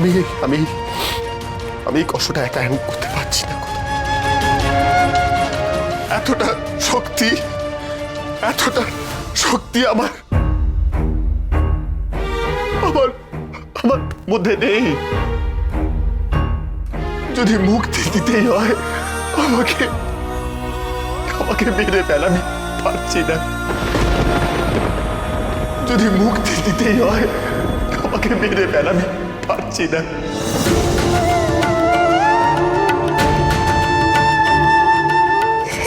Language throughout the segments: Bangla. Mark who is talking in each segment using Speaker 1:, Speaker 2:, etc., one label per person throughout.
Speaker 1: আমি আমি আমি এই কষ্টটা একা এখন করতে পারছি না এতটা শক্তি এতটা শক্তি আমার আমার আমার মধ্যে নেই। যদি মুক্তি দিতেই হয়, আমাকে আমাকে মেরে ফেল আমি পারছি না। যদি মুক্তি দিতেই হয়, আমাকে মেরে ফেল আমি পারছি না।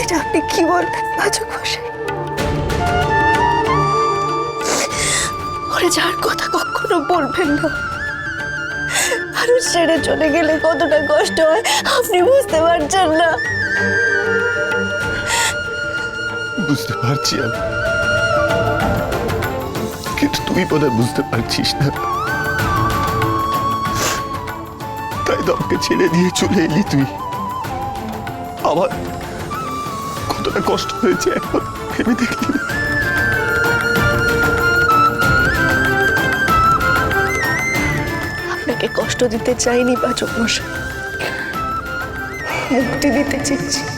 Speaker 2: এটা আপনি কি বলবেন পাচক মশাই? ওরে যার কথা কখনো বলবেন না। মানুষ ছেড়ে চলে গেলে কতটা কষ্ট হয় আপনি বুঝতে পারছেন না।
Speaker 1: বুঝতে পারছি আমি। কিন্তু তুই বোধহয় বুঝতে পারছিস না। তাই আমাকে ছেড়ে দিয়ে চলে এলি তুই। আমার কতটা কষ্ট হয়েছে এখন ভেবে দেখলি
Speaker 2: আপনাকে কষ্ট দিতে চাইনি পাচক মশাই। মুক্তি দিতে চেয়েছি।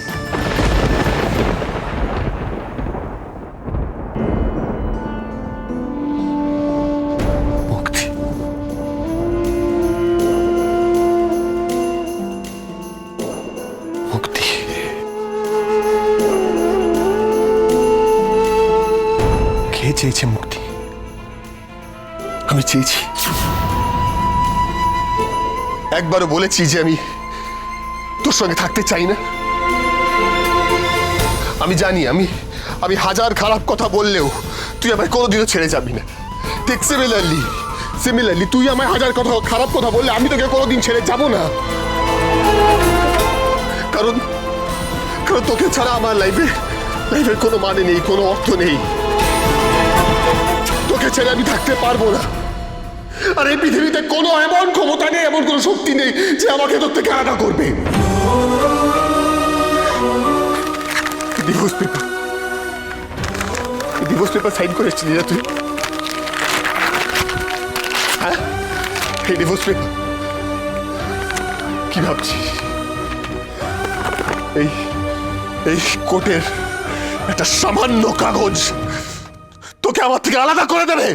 Speaker 1: চেয়েছে মুক্তি। আমি চেয়েছি। একবারও বলেছি যে আমি তোর সঙ্গে থাকতে চাই না। আমি জানি, আমি আমি হাজার খারাপ কথা বললেও তুই আমায় কোনোদিনও ছেড়ে যাবি না। ঠিক সিমিলারলি সিমিলারলি তুই আমায় হাজার কথা, খারাপ কথা বললে আমি তোকে কোনোদিন ছেড়ে যাব না। কারণ কারণ তোকে ছাড়া আমার লাইফে লাইফের কোনো মানে নেই, কোনো অর্থ নেই। তোকে ছেড়ে আমি থাকতে পারব না। আর এই পৃথিবীতে কোনো এমন ক্ষমতা নেই, এমন কোনো শক্তি নেই যে আমাকে তোর থেকে আলাদা করবে। Divorce paper divorce paper sign করে এসেছিলি না তুই? হ্যাঁ? এই ডিভোর্স পেপার কি ভাবছিস? এই এই কোর্টের একটা সামান্য কাগজ তোকে আমার থেকে আলাদা করে দেবে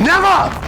Speaker 1: Never!